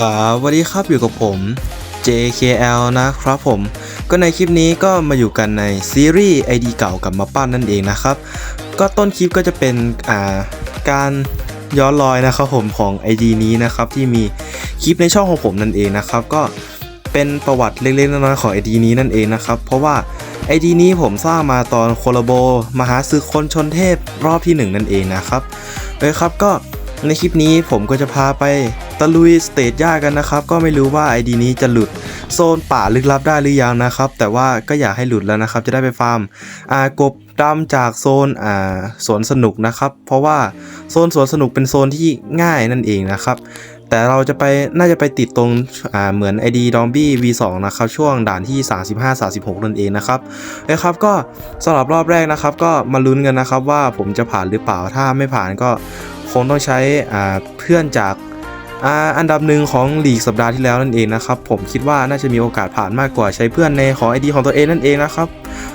สวัสดีครับอยู่กับผม JKL นะครับผม ก็ในคลิปนี้ก็มาอยู่กันในซีรีส์ ID เก่ากับมาปั้นนั่นเองนะครับ ก็ต้นคลิปก็จะเป็นอ่าการย้อนรอยนะครับผมของ ID นี้นะครับที่มีคลิปในช่องของผมนั่นเองนะครับ ก็เป็นประวัติเล็กๆน้อยๆของ ID นี้นั่นเองนะครับ เพราะว่า ID นี้ผมสร้างมาตอนโคลาโบ มหาศึกคนชนเทพรอบที่หนึ่งนั่นเองนะครับเลยครับก็ในคลิปนี้ผมก็จะพาไป ตะลุยสเตจยากกันนะครับ ก็ไม่รู้ว่า ID นี้จะหลุดโซนป่าลึกลับได้หรือยังนะครับ แต่ว่าก็อยากให้หลุดแล้วนะครับ จะได้ไปฟาร์มอ่ากบดำจากโซนอ่าสวนสนุกนะครับ เพราะว่าโซนสวนสนุกเป็นโซนที่ง่ายนั่นเองนะครับแต่เราจะไปน่าจะไปติดตรงเหมือน ID d o m b i V2 นะครับช่วงด่านที่ 35-36 นั่นเองนะครับนะครับก็สำหรับรอบแรกนะครับ ก็มาลุ้นกันนะครับว่าผมจะผ่านหรือเปล่าถ้าไม่ผ่านก็คงต้องใช้เพื่อนจาก อันดับหนึ่งของลีกสัปดาห์ที่แล้วนั่นเองนะครับผมคิดว่าน่าจะมีโอกาสผ่านมากกว่าใช้เพื่อนในของ ID ของตัวเองนั่นเองนะครับ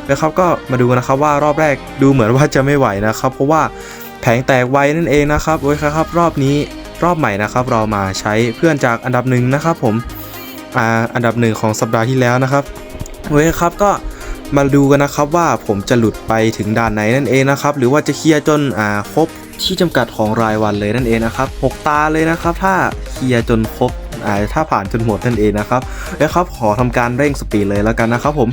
นะครับก็มาดูกันนะครับว่ารอบแรกดูเหมือนว่าจะไม่ไหวนะครับเพราะว่าแผงแตกไวนั่นเองนะครับโอเคครับ รอบนี้รอบใหม่นะครับ เรามาใช้เพื่อนจากอันดับหนึ่งนะครับผมอ่าอันดับหนึ่งของสัปดาห์ที่แล้วนะครับโอเคครับก็มาดูกันนะครับว่าผมจะหลุดไปถึงด่านไหนนั่นเองนะครับหรือว่าจะเคลียร์จนอ่าครบ ที่จำกัดของรายวันเลยนั่นเองนะครับ 6 ตาเลยนะครับ ถ้าเคลียร์จนครบถ้าผ่านจนหมดนั่นเองนะครับแล้วครับขอทำการเร่งสปีดเลยแล้วกันนะครับผม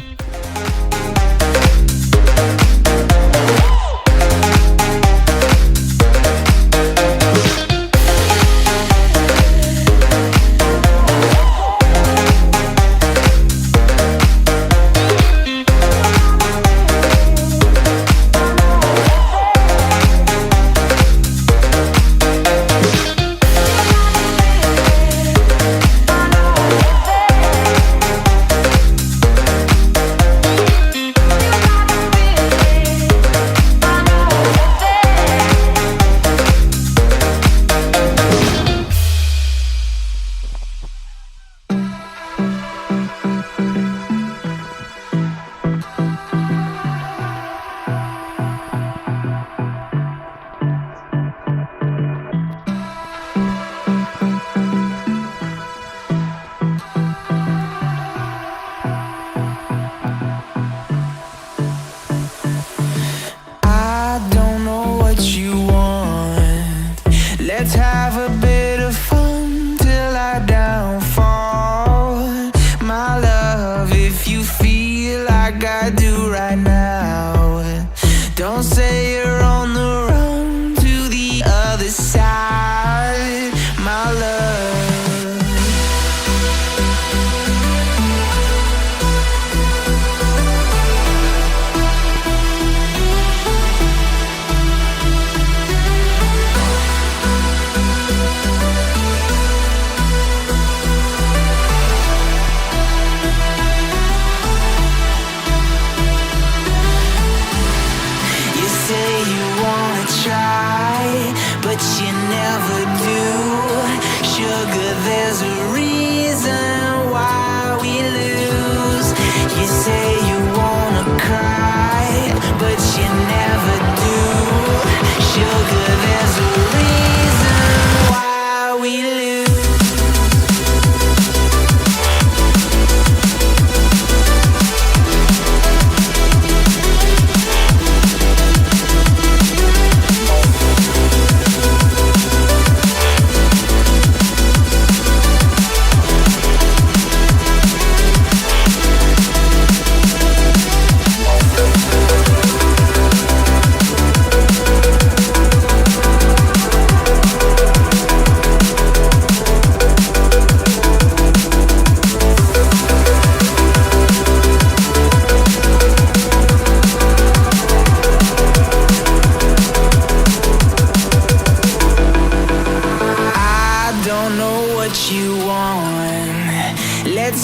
feel like I do right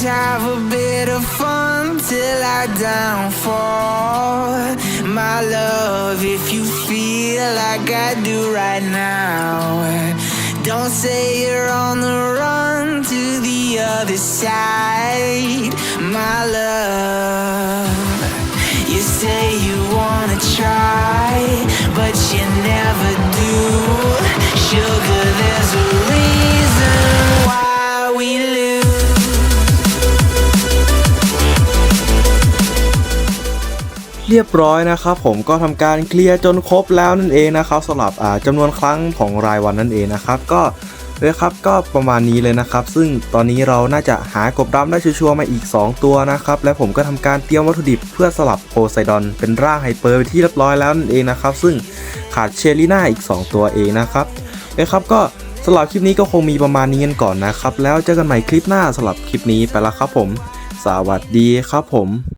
have a bit of fun till our downfall. My love, if you feel like I do right now, don't say you're on the run to the other side. เรียบร้อยนะครับผมก็ทำการเคลียร์จนครบแล้วนั่นเองนะครับสำหรับอ่าจำนวนครั้งของรายวันนั่นเองนะครับ ก็เลยครับก็ประมาณนี้เลยนะครับ ซึ่งตอนนี้เราน่าจะหากบดำได้ชัวร์มาอีก 2 ตัวนะครับ และผมก็ทำการเตรียมวัตถุดิบเพื่อสลับโพไซดอนเป็นร่างไฮเปอร์ไปที่เรียบร้อยแล้วนั่นเองนะครับ ซึ่งขาดเชลิน่าอีก 2 ตัวเองนะครับเลยครับก็สำหรับคลิปนี้ก็คงมีประมาณนี้กันก่อนนะครับ แล้วเจอกันใหม่คลิปหน้าสำหรับคลิปนี้ไปแล้วครับผม สวัสดีครับผม